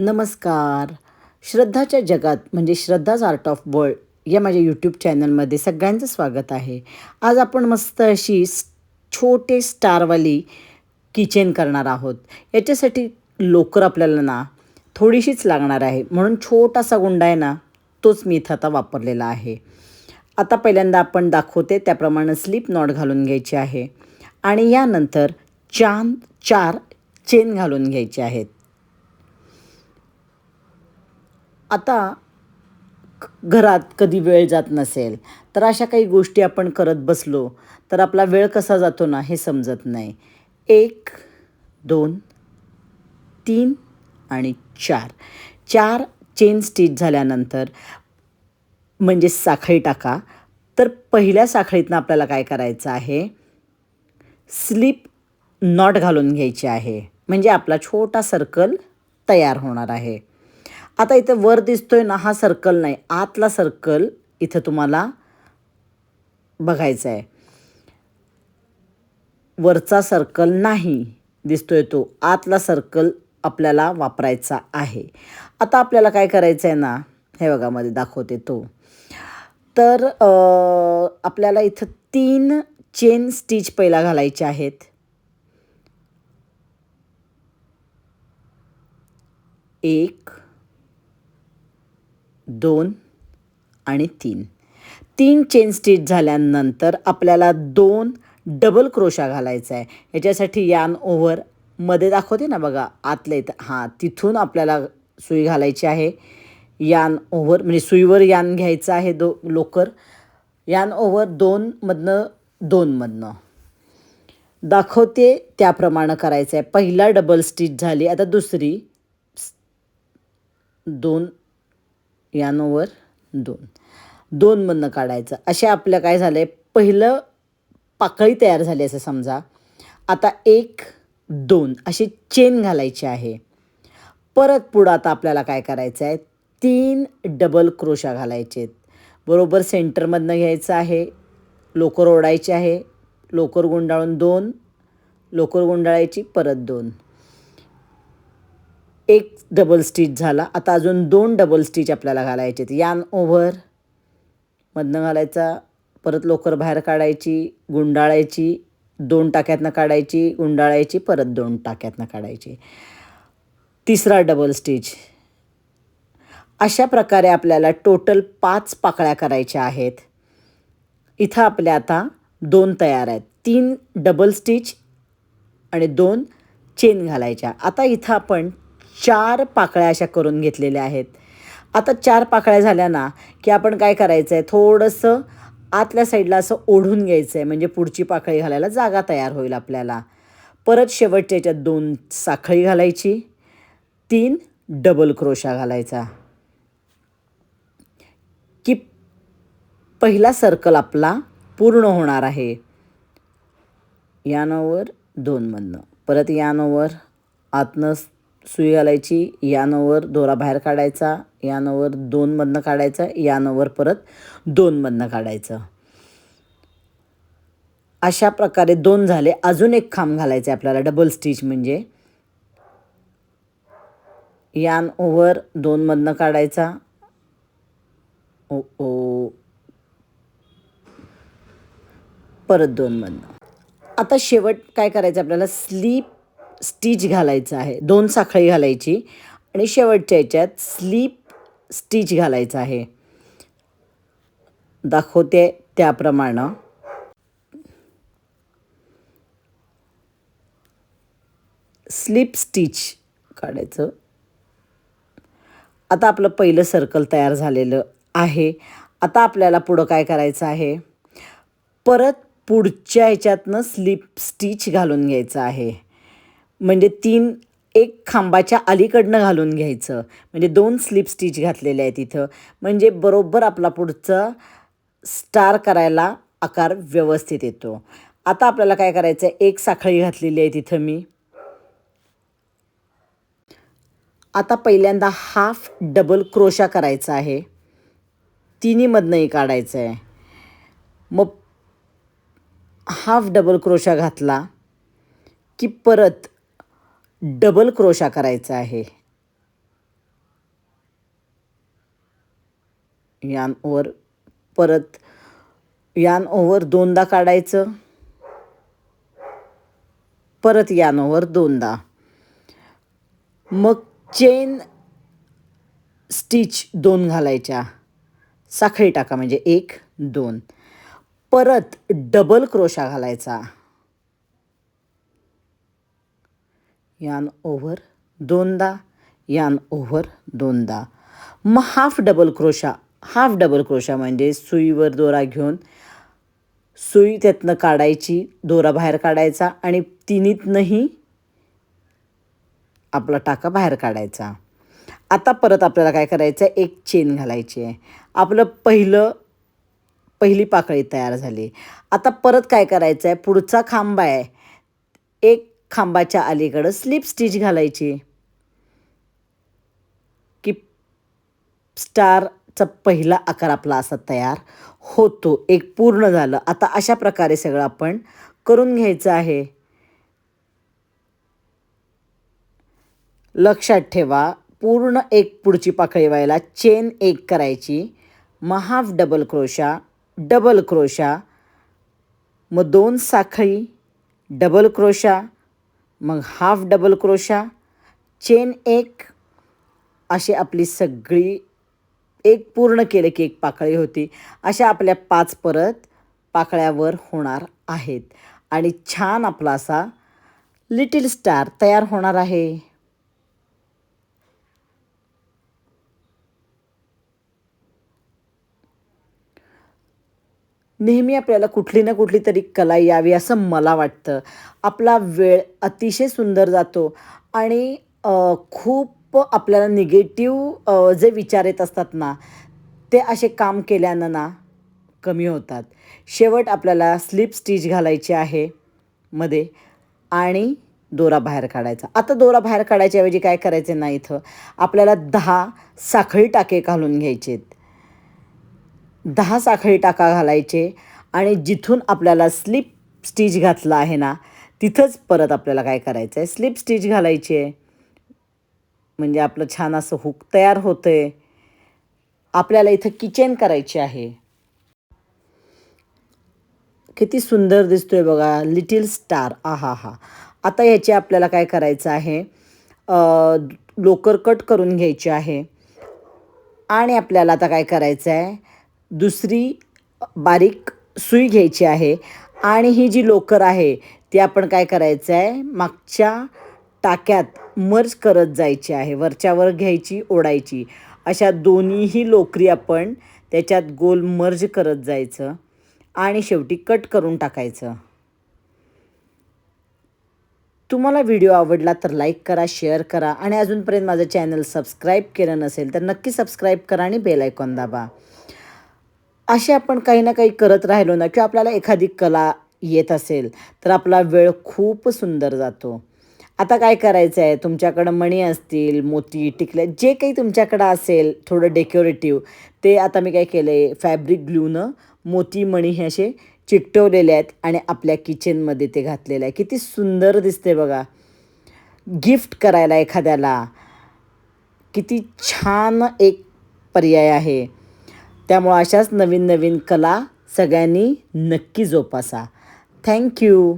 नमस्कार. श्रद्धाच्या जगात म्हणजे श्रद्धाज आर्ट ऑफ वर्ल्ड या माझ्या यूट्यूब चॅनलमध्ये सगळ्यांचं स्वागत आहे. आज आपण मस्त अशी छोटे स्टारवाली किचन करणार आहोत. याच्यासाठी लोकर आपल्याला ना थोडीशीच लागणार आहे. म्हणून छोटासा गुंडा आहे ना तोच मी इथं आता वापरलेला आहे. आता पहिल्यांदा आपण दाखवते त्याप्रमाणे स्लिप नॉट घालून घ्यायची आहे. आणि यानंतर चार चार चेन घालून घ्यायचे आहेत. आता घरात कधी वेळ जात नसेल तर अशा काही गोष्टी आपण करत बसलो तर आपला वेळ कसा जातो ना हे समजत नाही. एक दोन तीन आणि चार. चार चेन स्टिच झाल्यानंतर म्हणजे साखळी टाका. तर पहिल्या साखळीतनं आपल्याला काय करायचं आहे? स्लिप नॉट घालून घ्यायची आहे. म्हणजे आपला छोटा सर्कल तयार होणार आहे. आता इथं वर दिसतोय ना हा सर्कल नाही. आतला सर्कल इथं तुम्हाला बघायचा आहे वरचा सर्कल नाही दिसतोय तो. आतला सर्कल आपल्याला वापरायचा आहे. आता आपल्याला काय करायचं आहे ना हे बघा मध्ये दाखवते तो. तर आपल्याला इथं तीन चेन स्टिच पहिला घालायचे आहेत. एक दोन आणि तीन. तीन चेन स्टिच झाल्यानंतर आपल्याला दोन डबल क्रोशा घालायचा आहे याच्यासाठी यान ओव्हरमध्ये दाखवते ना बघा आतले इथं. हां तिथून आपल्याला सुई घालायची आहे. यान ओव्हर म्हणजे सुईवर यान घ्यायचं आहे दो लोकर. यान ओव्हर दोनमधनं दोनमधनं दाखवते त्याप्रमाणे करायचं आहे पहिला डबल स्टिच झाली आता दुसरी. दोन यानोवर दोन. दोनमधनं काढायचं. असे आपलं काय झालं आहे पहिलं पाकळी तयार झाली असं समजा. आता एक दोन अशी चेन घालायची आहे. परत पुढं आता आपल्याला काय करायचं आहे? तीन डबल क्रोशा घालायचे आहेत. बरोबर सेंटरमधनं घ्यायचं आहे. लोकर ओढायची आहे. लोकर गुंडाळून दोन. लोकर गुंडाळायची परत दोन. एक डबल स्टिच झाला. आता अजून दोन डबल स्टिच आपल्याला घालायचे आहेत. यान ओव्हर मधनं घालायचा परत लोकर बाहेर काढायची गुंडाळायची दोन टाक्यातनं काढायची गुंडाळायची परत दोन टाक्यातनं काढायची. तिसरा डबल स्टिच अशा प्रकारे आपल्याला टोटल पाच पाकळ्या करायच्या आहेत. इथं आपल्या आता दोन तयार आहेत. तीन डबल स्टिच आणि दोन चेन घालायच्या. आता इथं आपण चार पाकळ्या अशा करून घेतलेल्या आहेत. आता चार पाकळ्या झाल्या ना की आपण काय करायचं आहे थोडंसं आतल्या साईडला असं ओढून घ्यायचं आहे म्हणजे पुढची पाकळी घालायला जागा तयार होईल आपल्याला. परत शेवटच्या याच्यात दोन साखळी घालायची. तीन डबल क्रोशा घालायचा. की पहिला सर्कल आपला पूर्ण होणार आहे. यानोवर दोनमधनं परत यानोवर आतनं सुई घालायची यानोवर दोरा बाहेर काढायचा यानोवर दोनमधनं काढायचा यानोवर परत दोनमधनं काढायचं. अशा प्रकारे दोन झाले. अजून एक खांब घालायचं आहे आपल्याला. डबल स्टिच म्हणजे. यान ओव्हर दोनमधनं काढायचा. ओ ओ. परत दोनमधनं आता शेवट काय करायचं आपल्याला? स्लीप स्टिच घालायचं आहे. दोन साखळी घालायची आणि शेवटच्या याच्यात स्लीप स्टिच घालायचं आहे. दाखवते त्याप्रमाणे. स्लिप स्टिच काढायचं. आता आपलं पहिलं सर्कल तयार झालेलं आहे. आता आपल्याला पुढं काय करायचं आहे? परत पुढच्या ह्याच्यातनं स्लिप स्टिच घालून घ्यायचं आहे. म्हणजे तीन एक खांबाच्या अलीकडनं घालून घ्यायचं. म्हणजे दोन स्लिप स्टिच घातलेले आहेत इथं. म्हणजे बरोबर आपला पुढचं स्टार करायला आकार व्यवस्थित येतो. आता आपल्याला काय करायचं आहे एक साखळी घातलेली आहे तिथं मी. आता पहिल्यांदा हाफ डबल क्रोशा करायचा आहे. तिन्हीमधनंही काढायचं आहे मग हाफ डबल क्रोशा घातला की परत डबल क्रोशा करायचा आहे. यान ओवर परत यान ओवर दोनदा काढायचं. परत यान ओवर दोनदा. मग चेन स्टिच दोन घालायच्या. साखळी टाका म्हणजे एक दोन. परत डबल क्रोशा घालायचा. यान ओव्हर दोनदा यान ओव्हर दोनदा. मग half double crochet half double crochet म्हणजे सुईवर दोरा घेऊन सुई त्यातनं काढायची दोरा बाहेर काढायचा आणि तिन्हीतनंही आपला टाका बाहेर काढायचा. आता परत आपल्याला काय करायचं आहे? एक चेन घालायची आहे. आपलं पहिलं पहिली पाकळी तयार झाली. आता परत काय करायचं आहे? पुढचा खांबा आहे. एक खांबाच्या अलीकडं स्लिप स्टिच घालायची. की स्टारचा पहिला आकार आपला असा तयार होतो. एक पूर्ण झालं. आता अशा प्रकारे सगळं आपण करून घ्यायचं आहे. लक्षात ठेवा पूर्ण एक पुढची पाकळी व्हायला चेन एक करायची. मग half double crochet double crochet मग दोन साखळी डबल क्रोशा मग हाफ डबल क्रोशा चेन एक अशी आपली सगळी एक पूर्ण केलं की एक पाकळी होती. अशा आपल्या पाच परत पाकळ्यावर होणार आहेत. आणि छान आपला असा लिटिल स्टार तयार होणार आहे. नेहमी आपल्याला कुठली ना कुठली तरी कला यावी असं मला वाटतं. आपला वेळ अतिशय सुंदर जातो आणि खूप आपल्याला निगेटिव्ह जे विचार येत असतात ना ते असे काम केल्यानं ना कमी होतात. शेवट आपल्याला स्लिप स्टिच घालायची आहे मध्ये आणि दोरा बाहेर काढायचा. आता दोरा बाहेर काढायच्याऐवजी काय करायचं ना इथं. आपल्याला दहा साखळी टाके घालून घ्यायचेत. दहा साखळी टाका घालायचे आणि जिथून आपल्याला स्लिप स्टिच घातला आहे ना तिथंच परत आपल्याला काय करायचं आहे स्लिप स्टिच घालायची आहे. म्हणजे आपलं छान असं हुक तयार होतं आहे आपल्याला इथं किचन करायची आहे. किती सुंदर दिसतोय बघा लिटिल स्टार. आहा हा. आता ह्याचे आपल्याला काय करायचं आहे? लोकर कट करून घ्यायची आहे. आणि आपल्याला आता काय करायचं आहे दुसरी बारीक सुई घ्यायची आहे. आणि ही जी लोकर आहे ती आपण काय करायचं आहे? मागच्या टाक्यात मर्ज करत जायची आहे. वरच्यावर घ्यायची ओढायची. अशा दोन्हीही लोकरी आपण त्याच्यात गोल मर्ज करत जायचं. आणि शेवटी कट करून टाकायचं. तुम्हाला व्हिडिओ आवडला तर लाईक करा शेअर करा. आणि अजूनपर्यंत माझं चॅनल सबस्क्राईब केलं नसेल तर नक्की सबस्क्राईब करा आणि बेल आयकॉन दाबा. असे आपण काही ना काही करत राहिलो ना किंवा आपल्याला एखादी कला येत असेल तर आपला वेळ खूप सुंदर जातो. आता काय करायचं आहे? तुमच्याकडं मणी असतील मोती टिकले जे काही तुमच्याकडं असेल थोडं डेकोरेटिव्ह ते आता मी काय केलं आहे फॅब्रिक ग्लूनं मोती मणी हे असे चिकटवलेले आहेत आणि आपल्या किचनमध्ये ते घातलेलं आहे. किती सुंदर दिसते बघा. गिफ्ट करायला एखाद्याला किती छान एक पर्याय आहे. त्यामुळं अशाच नवीन नवीन कला सगळ्यांनी नक्की जोपासा. थँक्यू